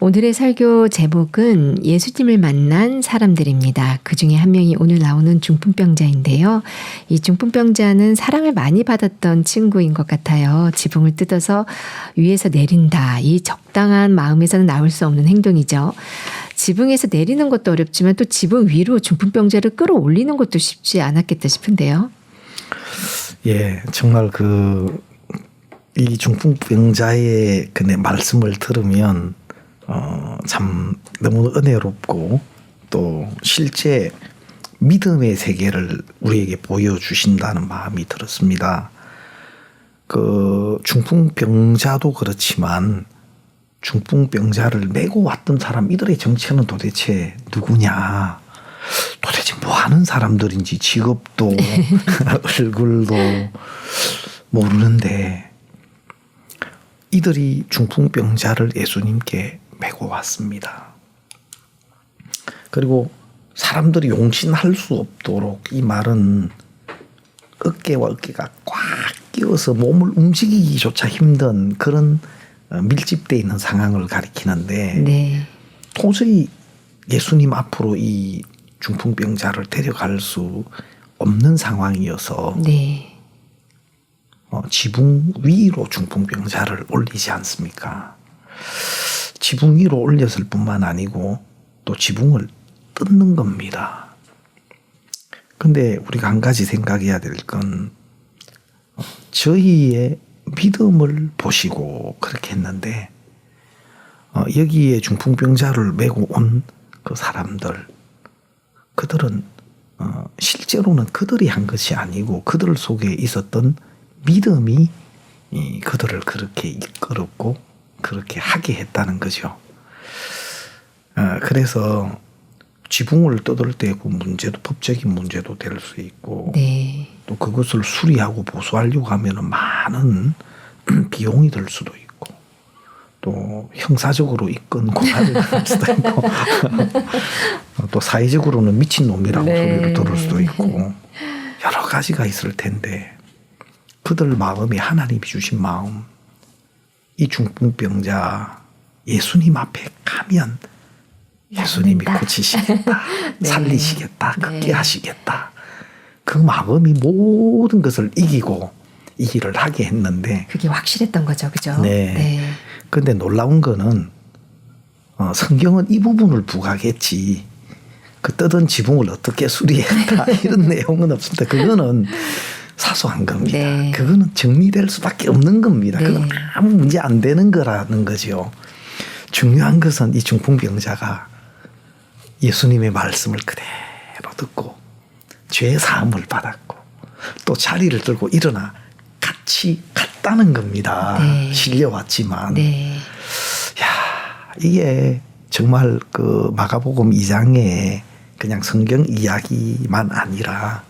오늘의 설교 제목은 예수님을 만난 사람들입니다. 그 중에 한 명이 오늘 나오는 중풍병자인데요. 이 중풍병자는 사랑을 많이 받았던 친구인 것 같아요. 지붕을 뜯어서 위에서 내린다. 이 적당한 마음에서는 나올 수 없는 행동이죠. 지붕에서 내리는 것도 어렵지만 또 지붕 위로 중풍병자를 끌어올리는 것도 쉽지 않았겠다 싶은데요. 예, 정말 그, 이 중풍병자의 그 말씀을 들으면 어, 참 너무 은혜롭고 또 실제 믿음의 세계를 우리에게 보여주신다는 마음이 들었습니다. 그 중풍병자도 그렇지만 중풍병자를 메고 왔던 사람 이들의 정체는 도대체 누구냐? 도대체 뭐 하는 사람들인지 직업도 얼굴도 모르는데 이들이 중풍병자를 예수님께 메고 왔습니다. 그리고 사람들이 용신할 수 없도록 이 말은 어깨와 어깨가 꽉 끼어서 몸을 움직이기조차 힘든 그런 어, 밀집되어 있는 상황을 가리키는데 네. 도저히 예수님 앞으로 이 중풍병자를 데려갈 수 없는 상황이어서 네. 어, 지붕 위로 중풍병자를 올리지 않습니까? 지붕 위로 올렸을 뿐만 아니고 또 지붕을 뜯는 겁니다. 근데 우리가 한 가지 생각해야 될 건 저희의 믿음을 보시고 그렇게 했는데 어, 여기에 중풍병자를 메고 온 그 사람들 그들은 어, 실제로는 그들이 한 것이 아니고 그들 속에 있었던 믿음이 이 그들을 그렇게 이끌었고 그렇게 하게 했다는 거죠. 어, 그래서 지붕을 뜯을 때그 문제도 법적인 문제도 될 수 있고 네. 또 그것을 수리하고 보수하려고 하면은 많은 비용이 들 수도 있고 또 형사적으로 입건 고발을 할 수도 있고 또 사회적으로는 미친 놈이라고 네. 소리를 들을 수도 있고 여러 가지가 있을 텐데 그들 마음이 하나님이 주신 마음 이 중풍병자 예수님 앞에 가면 예수님이. 고치시겠다 네. 살리시겠다 네. 걷게 하시겠다 그 마음이 모든 것을 이기고 이 일을 하게 했는데 그게 확실했던 거죠. 그죠? 네. 근데 놀라운 거는 어, 성경은 이 부분을 부각했지 그 뜯은 지붕을 어떻게 수리했다 이런 내용은 없습니다. 그거는 사소한 겁니다. 네. 그거는 정리될 수밖에 없는 겁니다. 네. 그건 아무 문제 안 되는 거라는 거죠. 중요한 것은 이 중풍병자가 예수님의 말씀을 그대로 듣고 죄 사함을 받았고 또 자리를 들고 일어나 같이 갔다는 겁니다. 네. 실려왔지만 네. 야 이게 정말 그 마가복음 2장에 그냥 성경 이야기만 아니라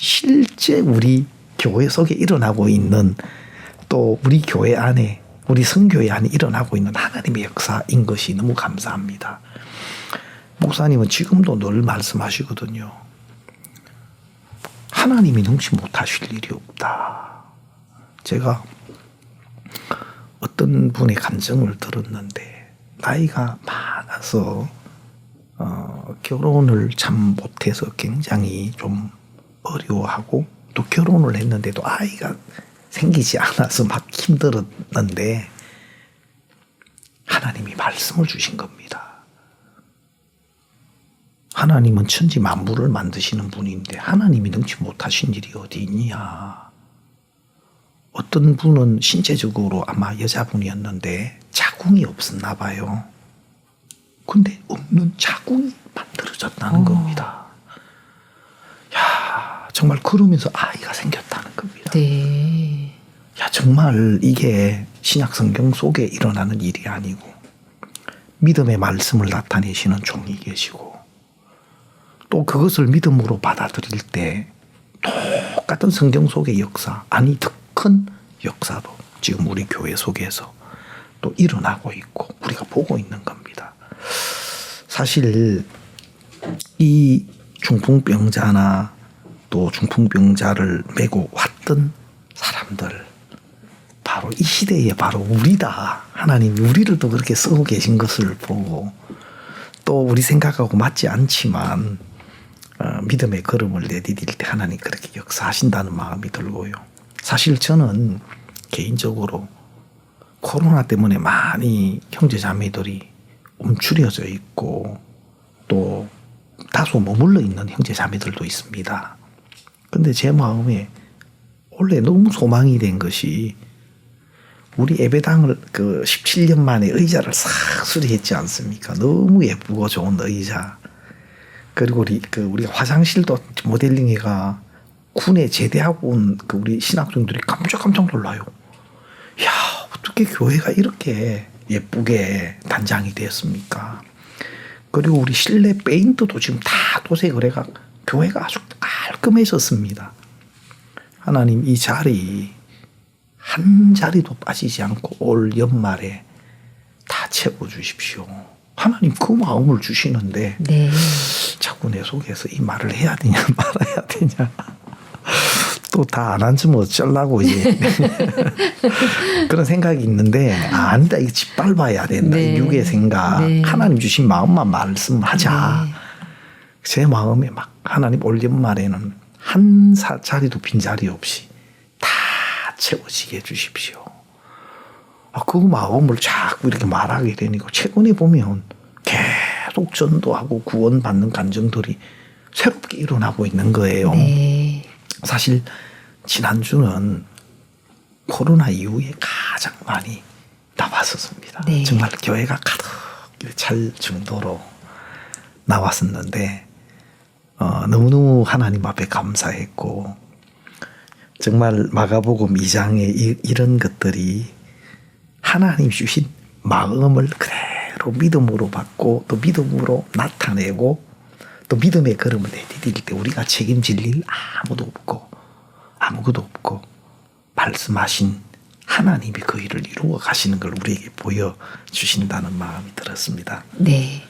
실제 우리 교회 속에 일어나고 있는 또 우리 교회 안에 우리 성교회 안에 일어나고 있는 하나님의 역사인 것이 너무 감사합니다. 목사님은 지금도 늘 말씀하시거든요. 하나님이 능치 못하실 일이 없다. 제가 어떤 분의 감정을 들었는데 나이가 많아서 어, 결혼을 참 못해서 굉장히 좀 어려워하고 또 결혼을 했는데도 아이가 생기지 않아서 막 힘들었는데 하나님이 말씀을 주신 겁니다. 하나님은 천지 만물을 만드시는 분인데 하나님이 능치 못하신 일이 어디 있냐. 어떤 분은 신체적으로 아마 여자분이었는데 자궁이 없었나 봐요. 근데 없는 자궁이 만들어졌다는 어. 겁니다. 야, 정말 그러면서 아이가 생겼다는 겁니다. 네. 야, 정말 이게 신약 성경 속에 일어나는 일이 아니고 믿음의 말씀을 나타내시는 종이 계시고 또 그것을 믿음으로 받아들일 때 똑같은 성경 속의 역사, 아니 더 큰 역사도 지금 우리 교회 속에서 또 일어나고 있고 우리가 보고 있는 겁니다. 사실 이 중풍병자나 또 중풍병자를 메고 왔던 사람들 바로 이 시대에 바로 우리다. 하나님이 우리를 또 그렇게 쓰고 계신 것을 보고 또 우리 생각하고 맞지 않지만 어, 믿음의 걸음을 내디딜 때 하나님 그렇게 역사하신다는 마음이 들고요. 사실 저는 개인적으로 코로나 때문에 많이 형제 자매들이 움츠려져 있고 또 다소 머물러 있는 형제 자매들도 있습니다. 근데 제 마음에 원래 너무 소망이 된 것이 우리 예배당을 그 17년 만에 의자를 싹 수리했지 않습니까? 너무 예쁘고 좋은 의자. 그리고 우리 그 우리 화장실도 모델링회가 군에 제대하고 온 그 우리 신학생들이 깜짝깜짝 놀라요. 야 어떻게 교회가 이렇게 예쁘게 단장이 되었습니까? 그리고 우리 실내 페인트도 지금 다 도색을 해가 교회가 아주 깔끔해졌습니다. 하나님 이 자리 한 자리도 빠지지 않고 올 연말에 다 채워 주십시오. 하나님 그 마음을 주시는데 네. 자꾸 내 속에서 이 말을 해야 되냐 말아야 되냐 또 다 안 앉으면 어쩌려고 이제 그런 생각이 있는데 아, 아니다 이거 짓밟아야 된다 네. 이 육의 생각 네. 하나님 주신 마음만 말씀하자 네. 제 마음에 막 하나님 올 연말에는 한 사, 자리도 빈 자리 없이 다 채워지게 해주십시오. 아, 그 마음을 자꾸 이렇게 말하게 되니까 최근에 보면 계속 전도하고 구원받는 감정들이 새롭게 일어나고 있는 거예요. 네. 사실 지난주는 코로나 이후에 가장 많이 나왔었습니다. 네. 정말 교회가 가득 찰 정도로 나왔었는데 어, 너무너무 하나님 앞에 감사했고 정말 마가복음 2장에 이, 이런 것들이 하나님 주신 마음을 그대로 믿음으로 받고 또 믿음으로 나타내고 또 믿음의 걸음을 내디딜 때 우리가 책임질 일 아무도 없고 아무것도 없고 말씀하신 하나님이 그 일을 이루어 가시는 걸 우리에게 보여 주신다는 마음이 들었습니다. 네.